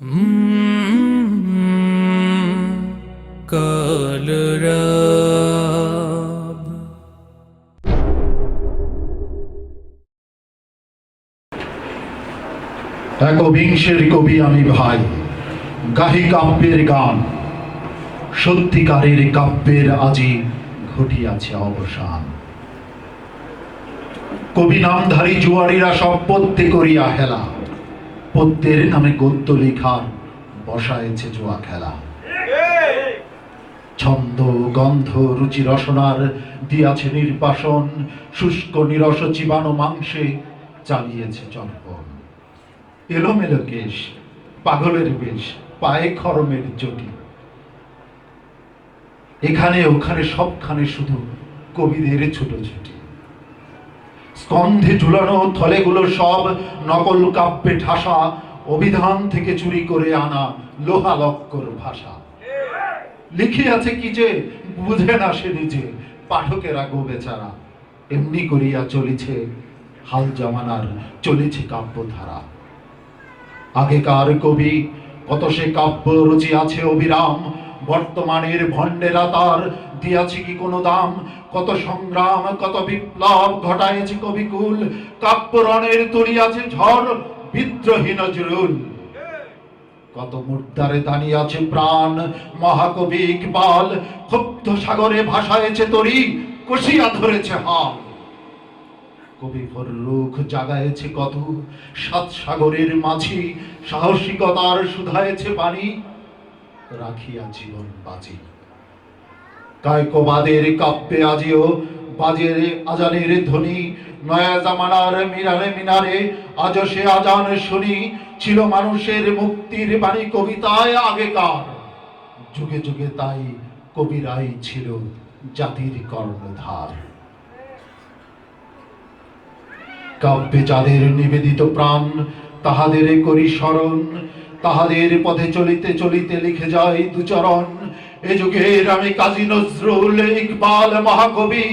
কালরাব কবি আমি ভাই, গাহি কাব্যের গান। সত্যিকারের কাব্যের আজি ঘটিয়াছে অবসান। কবি নামধারী জুয়ারিরা পদ্যে করিয়া হেলা পদ্যের নামে গদ্য লিখার বসায়েছে জুয়া খেলা। ছন্দ, গন্ধ, রুচি রসনার দিয়াছে নির্বাসন, শুষ্ক নিরস জীবাণু মাংসে চালিয়েছে চর্পণ এলোমেলো কেশ, পাগলের বেশ, পায়ে খরমের জটি। এখানে ওখানে সবখানে শুধু কবিদের ছুটোছুটি। স্কন্ধে ঝুলানো থলেগুলো সব নকল কাব্যে ঠাসা, অভিধান থেকে চুরি করে আনা লোহা লক্কর ভাষা। লিখিয়াছে কি যে, বুঝে না সে নিজে, পাঠকেরা গো বেচারা। এমনি করিয়া চলিছে হাল জামানার, চলেছে কাব্যধারা। আগেকার কবি, কত সে কাব্য রুচি আছে অবিরাম বর্তমানের ভণ্ডেরা তার দিয়াছে কি কোনো দাম? কত সংগ্রাম, কত বিপ্লব ঘটাইছে কবিকুল? কাব্যরণের তুলিয়াছে ঝড় বিদ্রোহী নজরুল কত মুদ্রারে দাঁড়িয়েছে প্রাণ, মহাকবি ইকবাল। ক্ষুব্ধ সাগরে ভাসায়েছে তরি, কষিয়া ধরেছে হাল। কবি ফররুখ জাগায়েছে কত সাত সাগরের মাঝি সাহসিকতার শুধায়েছে বাণী রাখিয়া জীবন বাজি তাই কায়কবাদের কাব্যে আজিও বাজের আজানের ধ্বনি, নয়া জামানার মিনারে মিনারে আজ সে আজান শুনি, ছিল মানুষের মুক্তির বাণী কবিতায় আগেকার। যুগে যুগে তাই কবিরাই ছিল জাতির কর্ণধার। কাব্যে যাদের নিবেদিত প্রাণ, তাহাদের করি স্মরণ তাহাদের পথে চলিতে চলিতে লিখে যায় দুচরণ। এ যুগের আমি কাজী নজরুল ইকবাল মহাকবি,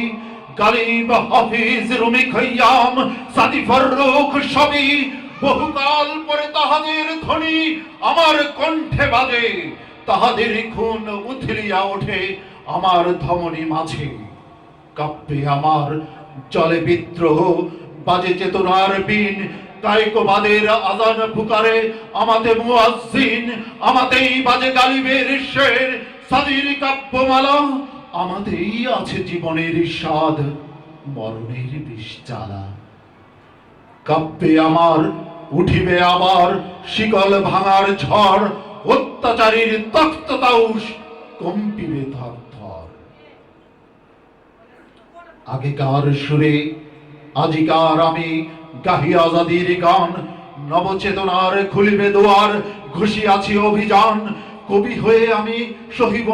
গালিব হাফিজ রুমি খৈয়াম, সাদি ফররুখ সবই বহুকাল পরে তাহাদের ধ্বনি আমার কণ্ঠে বাজে। তাহাদের খুন উথলিয়া ওঠে আমার ধমনী মাঝে। কাব্যে আমার জলে বিদ্রোহ, বাজে চেতনার বিন কায়কবাদের আজান ফুকারে আমাতে মুয়াজ্জিন, আমাতেই বাজে গালিবের শের সাদির কাব্যমালা। আমাতেই আছে জীবনের স্বাদ, মরণের বিষ জ্বালা কাব্যে আমার, উঠিবে আবার শিকল ভাঙার ঝড়, অত্যাচারীর তক্ত তাউস কম্পিবে থর থর। আগেকার সুরে, আজিকার আমি গাহি আজাদির গান, নবচেতনার খুলিবে অভিযান। কবি হয়ে আমি সহিব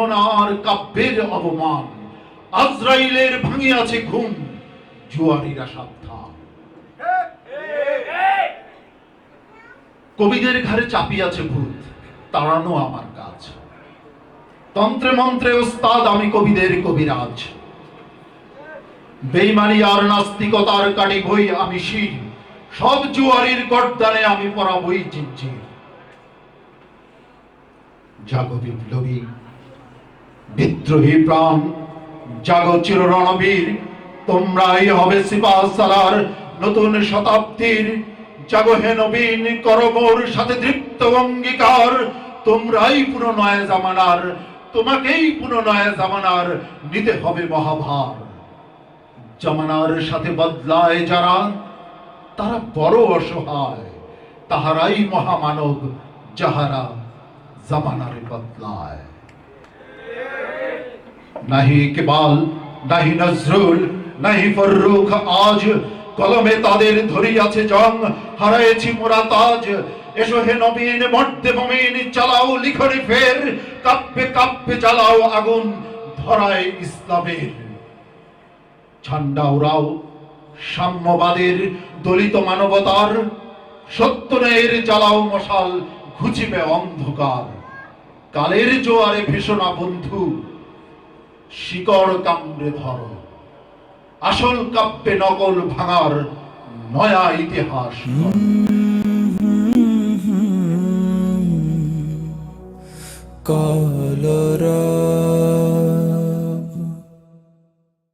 কাব্যের অপমান আজরাইলের ভাঙিয়াছে ঘুম, জুয়ারিরা সাবধান। কবিদের ঘাড়ে চাপিয়াছে ভূত, তাড়ানো আমার কাজ। তন্ত্রে মন্ত্রে ওস্তাদ, আমি কবিদের কবিরাজ। বেইমানি আর নাস্তিকতার কাটি বই আমি শির সব জুয়ারির গর্দানে আমি পরাবই চিনছি জাগো বিপ্লবী, বিদ্রোহী প্রাণ, জাগো চির রণবীর, তোমরাই হবে সিপাহ নতুন শতাব্দীর। জাগো হে নবীন করমোর সাথে দৃপ্ত অঙ্গীকার, তোমরাই পুনঃনয় জামানার, তোমাকেই পুনঃনয় জামানার, নিতে হবে মহাভার। জামানার সাথে বদলায় যারা তারা বড় অসহায়, তাহারাই মহামানব যাহারা জামানার বদলায়। নাহি ইকবাল নাহি নজরুল, নাহি আজ কলমে তাদের হারায়েছি তাজ এসো হে চালাও লিখরি ফের, কাব্যে কাব্যে জ্বালাও আগুন ধরায় ইসলামের। ঝান্ডা উড়াও সাম্যবাদের দলিত মানবতার সত্য ন্যায়ের জ্বালাও মশাল ঘুচিবে অন্ধকার। কালের জোয়ারে ভীষণা বন্ধু, শিকড় কামড়ে ধর। আসল কাব্যে নকল ভাঙার নয়া ইতিহাস।